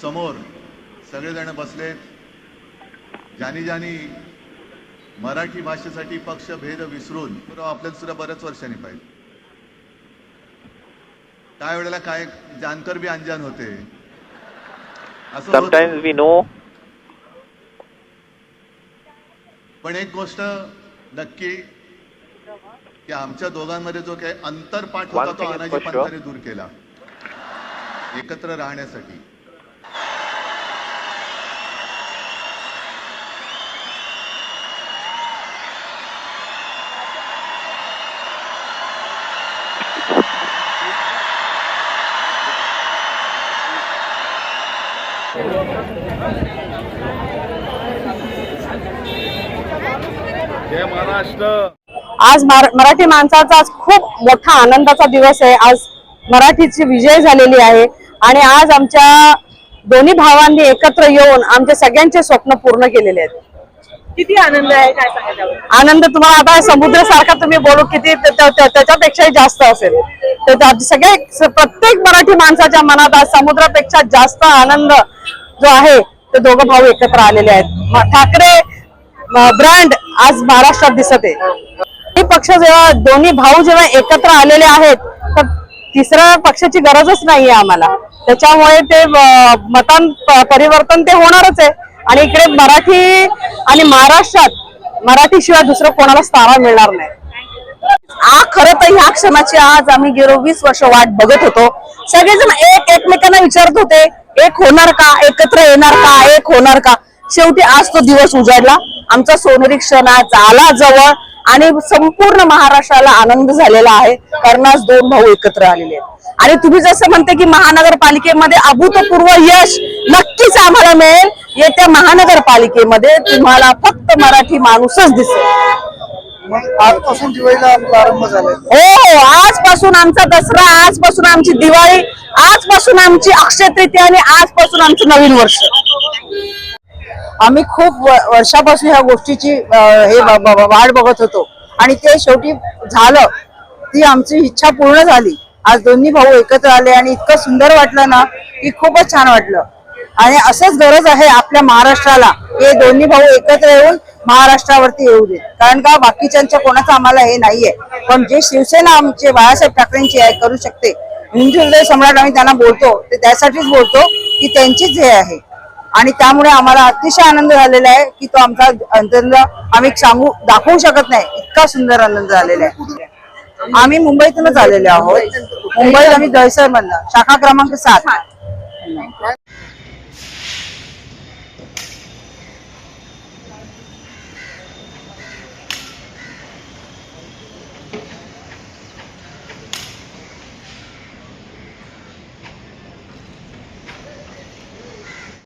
समोर सगळेजण बसलेत. ज्यानी ज्यानी मराठी भाषेसाठी पक्ष भेद विसरून आपल्याला सुद्धा बऱ्याच वर्षांनी पाहिजे काय वेळेला काय जानकर बी अंजान होते. असं we know. पण एक गोष्ट नक्की की आमच्या दोघांमध्ये जो काही अंतरपाठ होता तो अनाजी. पंताने दूर केला. एकत्र राहण्यासाठी. जय महाराष्ट्र. आज मराठी माणसाचा आज खूप मोठा आनंदाचा दिवस आहे. आज मराठीची विजय झालेली आहे. आणि आज आमच्या दोन्ही भावांनी एकत्र येऊन आमचे सगळ्यांचे स्वप्न पूर्ण केलेले आहेत. किती आनंद आहे काय सांगायला आनंद तुम्हाला आता समुद्र सारखा तुम्ही बोलू किती त्याच्यापेक्षाही जास्त असेल. तर त्या- सगळे प्रत्येक मराठी माणसाच्या मनात आज समुद्रापेक्षा जास्त आनंद जो आहे ते दोघं भाऊ एकत्र आलेले आहेत. ठाकरे ब्रँड आज महाराष्ट्रात दिसत आहे. हे पक्ष जेव्हा दोन्ही भाऊ जेव्हा एकत्र आलेले आहेत तर तिसऱ्या पक्षाची गरजच नाहीये आम्हाला. त्याच्यामुळे ते मतान मतां परिवर्तन ते होणारच आहे. आणि इकडे मराठी आणि महाराष्ट्रात मराठीशिवाय दुसरं कोणाला स्थावा मिळणार नाही. आ खर तर ह्या क्षणाची आज आम्ही गेलो वीस वर्ष वाट बघत होतो. सगळेजण एक एकमेकांना विचारत होते एक होणार का? एकत्र येणार का? एक होणार का? शेवटी आज तो दिवस उजाडला. आमचा सोनेरी क्षण आज आला जवळ आणि संपूर्ण महाराष्ट्राला आनंद झालेला आहे कारण आज दोन भाऊ एकत्र आलेले आहेत. आणि तुम्ही जसं म्हणते की महानगरपालिकेमध्ये अभूतपूर्व यश नक्कीच आम्हाला मिळेल. येत्या महानगरपालिकेमध्ये तुम्हाला फक्त मराठी माणूसच दिसेल. आजपासून दिवाळीला प्रारंभ झालाय. हो हो आजपासून आमचा दसरा आजपासून आमची दिवाळी आजपासून आमची अक्षय तृतीया आणि आजपासून आमचं नवीन वर्ष. आम्ही खूप व- वर्षापासून ह्या गोष्टीची अं, हे ब- ब- वाट बघत होतो. आणि ते शेवटी झालं. ती आमची इच्छा पूर्ण झाली. आज दोन्ही भाऊ एकत्र आले आणि इतकं सुंदर वाटलं ना की खूपच छान वाटलं. आणि असंच गरज आहे आपल्या महाराष्ट्राला. हे दोन्ही भाऊ एकत्र येऊन महाराष्ट्रावरती येऊ दे. कारण का बाकीच्यांच्या कोणाचं आम्हाला हे नाहीये. पण जे शिवसेना आमचे बाळासाहेब ठाकरेंची आहे करू शकते. हिंदू सम्राट आम्ही त्यांना बोलतो. ते त्यासाठीच बोलतो की त्यांचीच हे आहे. आणि त्यामुळे आम्हाला अतिशय आनंद झालेला आहे की तो आमचा आनंद आम्ही सांगू दाखवू शकत नाही. इतका सुंदर आनंद झालेला आहे. आम्ही मुंबईतूनच आलेले आहोत. मुंबईत आम्ही दहसर म्हणलं शाखा क्रमांक सात.